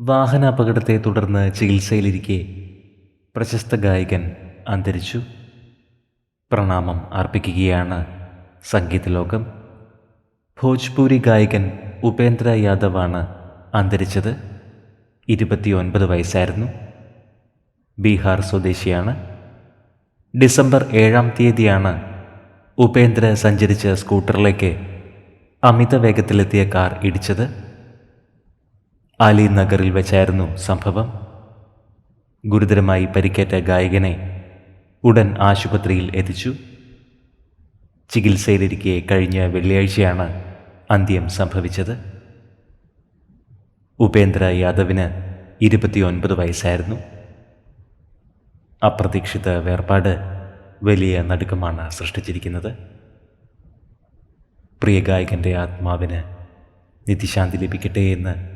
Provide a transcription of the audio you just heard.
വാഹനാപകടത്തെ തുടർന്ന് ചികിത്സയിലിരിക്കെ പ്രശസ്ത ഗായകൻ അന്തരിച്ചു. പ്രണാമം അർപ്പിക്കുകയാണ് സംഗീതലോകം. ഭോജ്പൂരി ഗായകൻ ഉപേന്ദ്ര യാദവാണ് അന്തരിച്ചത്. ഇരുപത്തിയൊൻപത് വയസ്സായിരുന്നു. ബീഹാർ സ്വദേശിയാണ്. ഡിസംബർ ഏഴാം തീയതിയാണ് ഉപേന്ദ്ര സഞ്ചരിച്ച സ്കൂട്ടറിലേക്ക് അമിത വേഗത്തിലെത്തിയ കാർ ഇടിച്ചത്. അലി നഗറിൽ വെച്ചായിരുന്നു സംഭവം. ഗുരുതരമായി പരിക്കേറ്റ ഗായകനെ ഉടൻ ആശുപത്രിയിൽ എത്തിച്ചു. ചികിത്സയിലിരിക്കെ കഴിഞ്ഞ വെള്ളിയാഴ്ചയാണ് അന്ത്യം സംഭവിച്ചത്. ഉപേന്ദ്ര യാദവിന് ഇരുപത്തിയൊൻപത് വയസ്സായിരുന്നു. അപ്രതീക്ഷിത വേർപാട് വലിയ നടുക്കമാണ് സൃഷ്ടിച്ചിരിക്കുന്നത്. പ്രിയ ഗായകന്റെ ആത്മാവിന് നിത്യശാന്തി ലഭിക്കട്ടെ എന്ന്